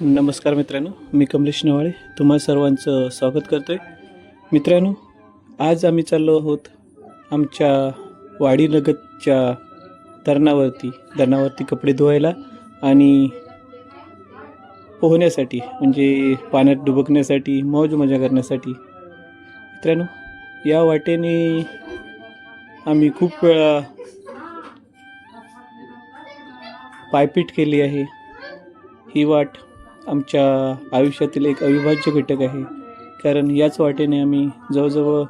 नमस्कार मित्रांनो मी कमलेश नवाळे तुम्हा सर्वांचं स्वागत करतो आहे मित्रांनो आज आम्ही चाललो आहोत आमच्या वाडीलगतच्या धरणावरती धरणावरती कपडे धुवायला आणि पोहण्यासाठी म्हणजे पाण्यात डुबकण्यासाठी मौज मजा करण्यासाठी. मित्रांनो या वाटेने आम्ही खूप वेळा पायपीट केली आहे. ही वाट आमच्या आयुष्यातील एक अविभाज्य घटक आहे. कारण याच वाटेने आम्ही जवळजवळ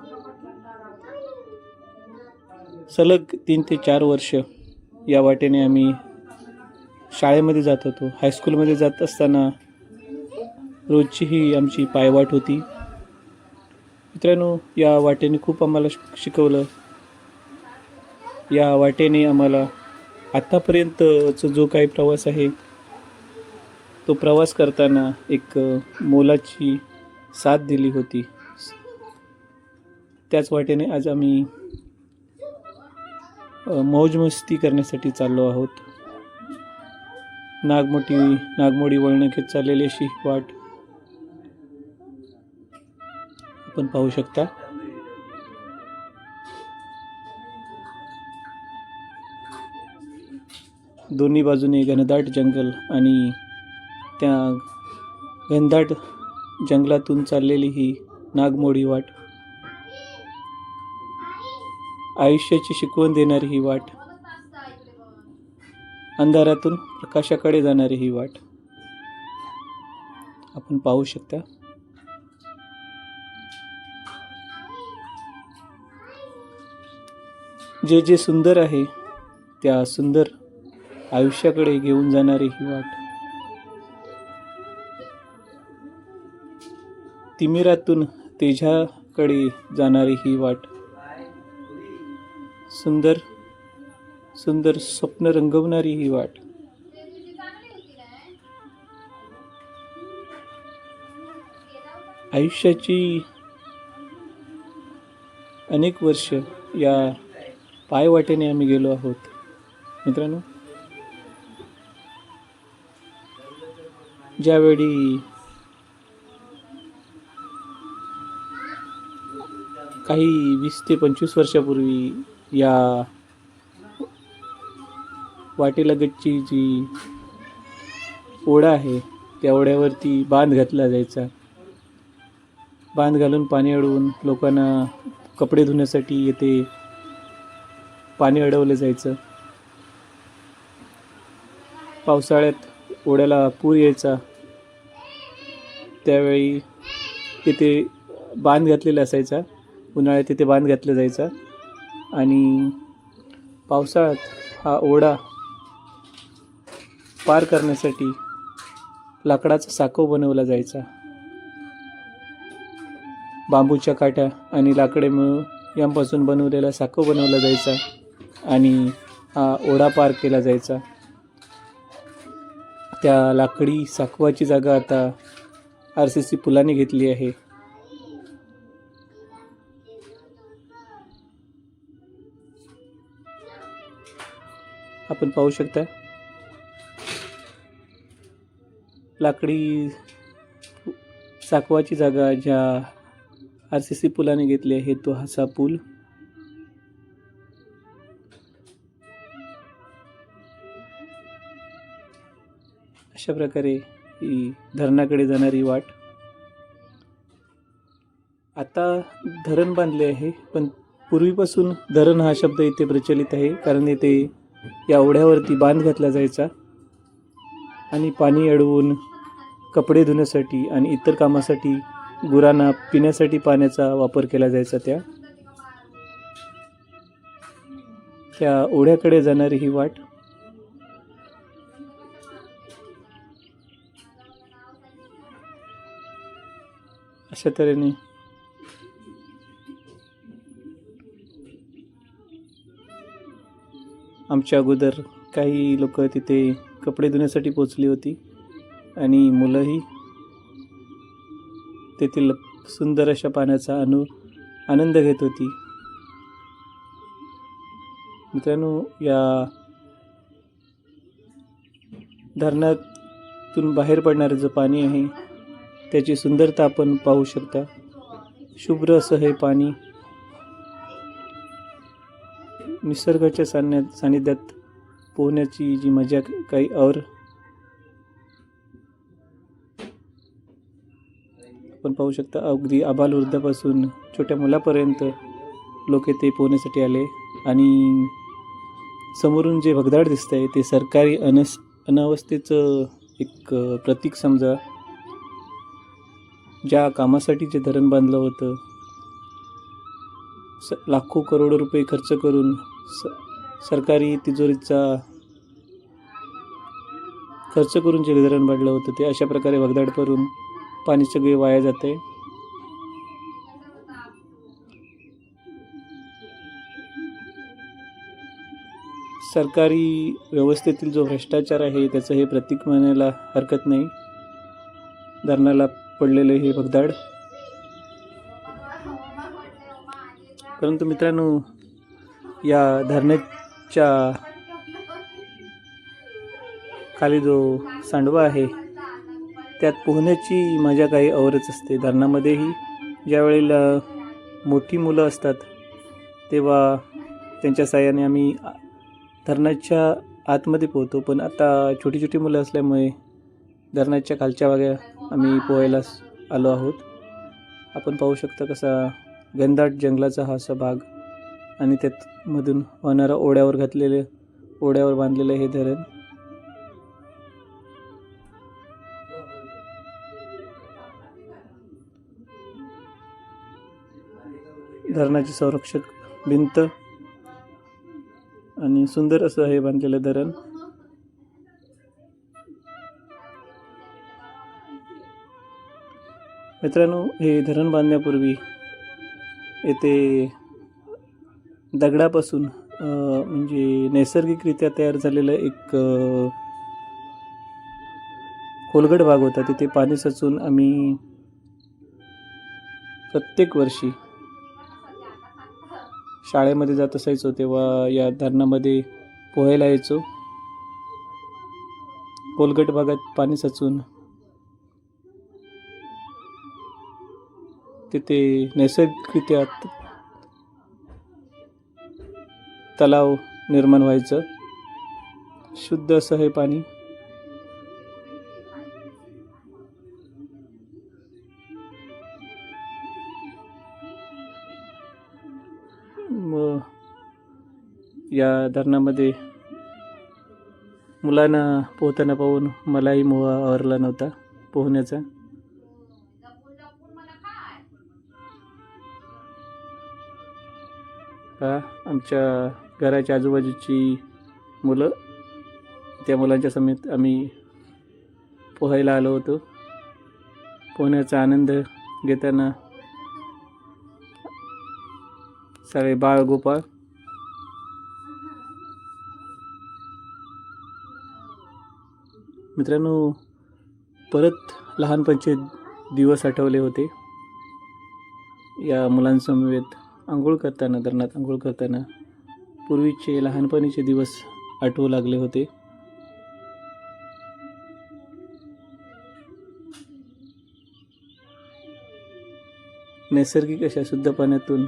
सलग तीन ते चार वर्ष या वाटेने आम्ही शाळेमध्ये जात होतो. हायस्कूलमध्ये जात असताना रोजची ही आमची पायवाट होती. मित्रांनो या वाटेने खूप आम्हाला शिकवलं. या वाटेने आम्हाला आत्तापर्यंतचा जो काही प्रवास आहे तो प्रवास करताना एक मोलाची साथ दिली होती. त्याच वाटेने आज आम्ही मौजमस्ती करण्यासाठी चाललो आहोत. नागमोठी नागमोडी वळण घेत चाललेली अशी वाट आपण पाहू शकता. दोन्ही बाजूने घनदाट जंगल आणि त्या घनदाट जंगलातून चाललेली ही नागमोडी वाट. आयुष्याची शिकवण देणारी ही वाट. अंधारातून प्रकाशाकडे जाणारी ही वाट. आपण पाहू शकता. जे जे सुंदर आहे त्या सुंदर आयुष्याकडे घेऊन जाणारी ही वाट. तिमिरातून तेजाकडे जाणारी ही वाट. सुंदर सुंदर स्वप्न रंगवणारी ही वाट. आयुष्याची अनेक वर्ष या पायवाटेने आम्ही गेलो आहोत. मित्रांनो ज्यावेळी काही वीस ते पंचवीस वर्षापूर्वी या वाटेलगतची जी ओढा आहे त्या ओढ्यावरती बांध घातला जायचा. बांध घालून पाणी अडवून लोकांना कपडे धुण्यासाठी येथे पाणी अडवलं जायचं. पावसाळ्यात ओढ्याला पूर यायचा. त्यावेळी तिथे बांध घातलेला असायचा. उन्हाळ्यात तिथे बांध घातला जायचा. आणि पावसाळ्यात हा ओढा पार करण्यासाठी लाकडाचा साकव बनवला जायचा. बांबूच्या काट्या आणि लाकडे मिळून यांपासून बनवलेला साकव बनवला जायचा आणि हा ओढा पार केला जायचा. त्या लाकडी साकवाची जागा आता आर सी सी पुलाने घेतली आहे. आपण पाहू शकता. लाकडी साकवाची जागा ज्या आर सी सी पुलाने घेतली आहे तो हासा पूल. अशा प्रकारे ही धरणाकडे जाणारी वाट. आता धरण बांधले आहे पण पूर्वीपासून धरण हा शब्द इथे प्रचलित आहे कारण येथे या ओढ्यावरती बांध घातला जायचा आणि पाणी अडवून कपडे धुण्यासाठी आणि इतर कामासाठी गुरांना पिण्यासाठी पाण्याचा वापर केला जायचा त्या. त्या ओढ्याकडे जाणारी ही वाट. अशा तऱ्हेने आमच्या अगोदर काही लोक तिथे कपडे धुण्यासाठी पोचली होती आणि मुलंही. तेथील सुंदर अशा पाण्याचा अनु आनंद घेत होती. मित्रांनो या धरणातून बाहेर पडणारं जे पाणी आहे त्याची सुंदरता आपण पाहू शकता. शुभ्र असं हे पाणी निसर्गाच्या सान्यात सानिध्यात पोहण्याची जी मजा काही और आपण पाहू शकता अगदी आबालवृद्धापासून छोट्या मुलापर्यंत लोक येथे पोहण्यासाठी आले. आणि समोरून जे भगदाड दिसत आहे ते सरकारी अनस अनावस्थेचं एक प्रतीक समजा ज्या कामासाठी जे धरण बांधलं होतं स लाखो करोडो रुपये खर्च करून स सरकारी तिजोरीचा खर्च करून जे वितरण वाढलं होतं ते अशा प्रकारे भगदाड करून पाणी सगळे वाया जाते सरकारी व्यवस्थेतील जो भ्रष्टाचार आहे त्याचं हे प्रतीक म्हणायला हरकत नाही. धरणाला पडलेलं हे भगदाड. परंतु मित्रांनो या धरणाच्या खाली जो सांडवा आहे त्यात पोहण्याची मजा काही औरच असते. धरणामध्येही ज्यावेळेला मोठी मुलं असतात तेव्हा त्यांच्या साह्याने आम्ही धरणाच्या आतमध्ये पोहतो. पण आता छोटी छोटी मुलं असल्यामुळे धरणाच्या खालच्या भागा आम्ही पोहायला आलो आहोत. आपण पाहू शकता कसा घनदाट जंगलाचा हा असा भाग आणि त्यात मधून वाहणारा ओढ्यावर घातलेले ओढ्यावर बांधलेलं हे धरण. धरणाची संरक्षक भिंत आणि सुंदर असं हे बांधलेलं धरण. मित्रांनो हे धरण बांधण्यापूर्वी येथे दगडापासून म्हणजे नैसर्गिकरित्या तयार झालेलं एक खोलगट भाग होता. तिथे पाणी साचून आम्ही प्रत्येक वर्षी शाळेमध्ये जात असायचो तेव्हा या धरणामध्ये पोहायला यायचो. कोलगट भागात पाणी साचून तिथे नैसर्गिकरित्या तलाव निर्माण व्हायचं. शुद्ध असं हे पाणी. मग या धरणामध्ये मुलांना पोहताना पाहून मलाही मोह आवरला नव्हता पोहण्याचा. का? आमच्या घराच्या आजूबाजूची मुलं. त्या मुलांच्या समेत आम्ही पोहायला आलो होतो. पोहण्याचा आनंद घेताना सारे बाळ गोपाळ. मित्रांनो परत लहानपणचे दिवस आठवले होते. या मुलांसमवेत आंघोळ करताना धरणात आंघोळ करताना पूर्वीचे लहानपणीचे दिवस आठवू लागले होते. नैसर्गिक अशा शुद्ध पाण्यातून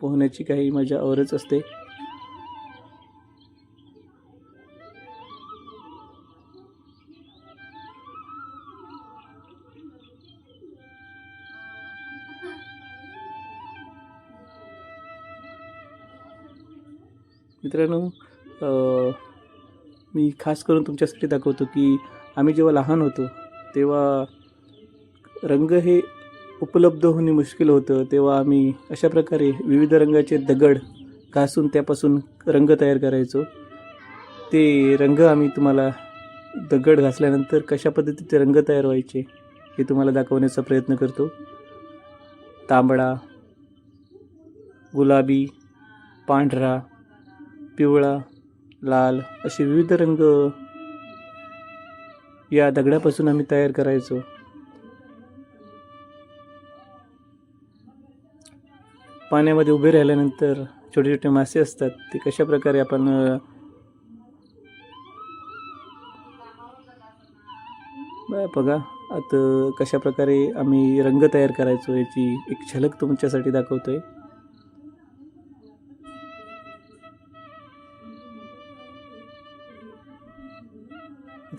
पोहण्याची काही मजा औरच असते. मित्रांनो मी खास करून तुमच्यासाठी दाखवतो की आम्ही जेव्हा लहान होतो तेव्हा रंग हे उपलब्ध होणे मुश्किल होतं. तेव्हा आम्ही अशा प्रकारे विविध रंगाचे दगड घासून त्यापासून रंग तयार करायचो. ते रंग आम्ही तुम्हाला दगड घासल्यानंतर कशा पद्धतीचे रंग तयार व्हायचे हे तुम्हाला दाखवण्याचा प्रयत्न करतो. तांबडा गुलाबी पांढरा पिवळा लाल असे विविध रंग या दगडापासून आम्ही तयार करायचो. पाण्यामध्ये उभे राहिल्यानंतर छोटे छोटे मासे असतात ते कशा प्रकारे आपण बघा आता कशा प्रकारे आम्ही रंग तयार करायचो याची एक झलक तुमच्यासाठी दाखवतो आहे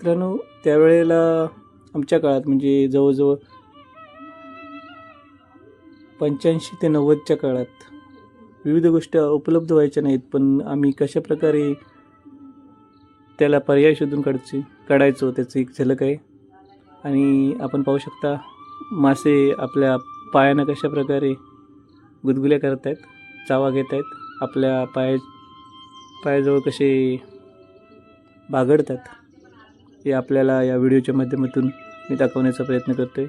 मित्रांनो त्यावेळेला आमच्या काळात म्हणजे जवळजवळ पंच्याऐंशी ते नव्वदच्या काळात विविध गोष्टी उपलब्ध व्हायच्या नाहीत पण आम्ही कशा प्रकारे त्याला पर्याय शोधून काढची काढायचो त्याचं एक झलक आहे. आणि आपण पाहू शकता मासे आपल्या पायानं कशा प्रकारे गुदगुल्या करत आहेत चावा घेत आहेत आपल्या पाया पायाजवळ कसे बागडतात हे आपल्याला या व्हिडिओच्या माध्यमातून मी दाखवण्याचा प्रयत्न करतो आहे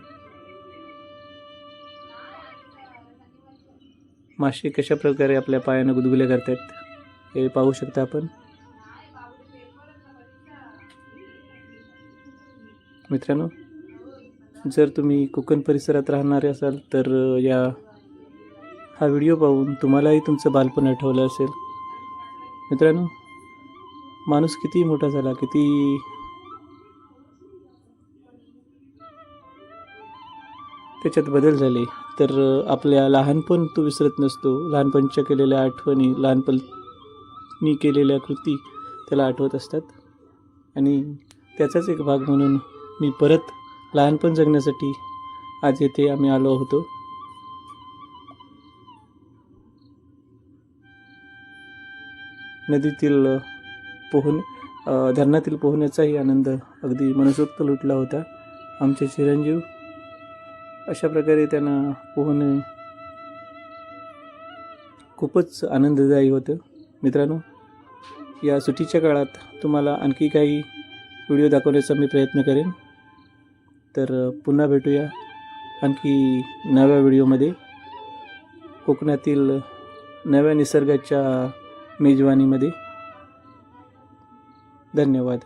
मासे कशा प्रकारे आपल्या पायानं गुदगुल्या करतायत हे पाहू शकता आपण. मित्रांनो जर तुम्ही कोकण परिसरात राहणारे असाल तर या हा व्हिडिओ पाहून तुम्हालाही तुमचं बालपण आठवलं असेल. मित्रांनो माणूस किती मोठा झाला किती त्याच्यात बदल झाले. तर आपल्या लहानपण तो विसरत नसतो. लहानपणच्या केलेल्या आठवणी लहानपणी केलेल्या कृती त्याला आठवत असतात. आणि त्याचाच एक भाग म्हणून मी परत लहानपण जगण्यासाठी आज येथे आम्ही आलो होतो. नदीतील अ, पोहण धरणातील पोहण्याचाही आनंद अगदी मनसोक्त लुटला होता. आमचे चिरंजीव अशा प्रकारे त्यांना पोहणे खूपच आनंददायी होतं. मित्रांनो या सुट्टीच्या काळात तुम्हाला आणखी काही व्हिडिओ दाखवण्याचा मी प्रयत्न करेन. तर पुन्हा भेटूया आणखी नव्या व्हिडिओमध्ये. कोकणातील नव्या निसर्गाच्या मेजवानीमध्ये. धन्यवाद.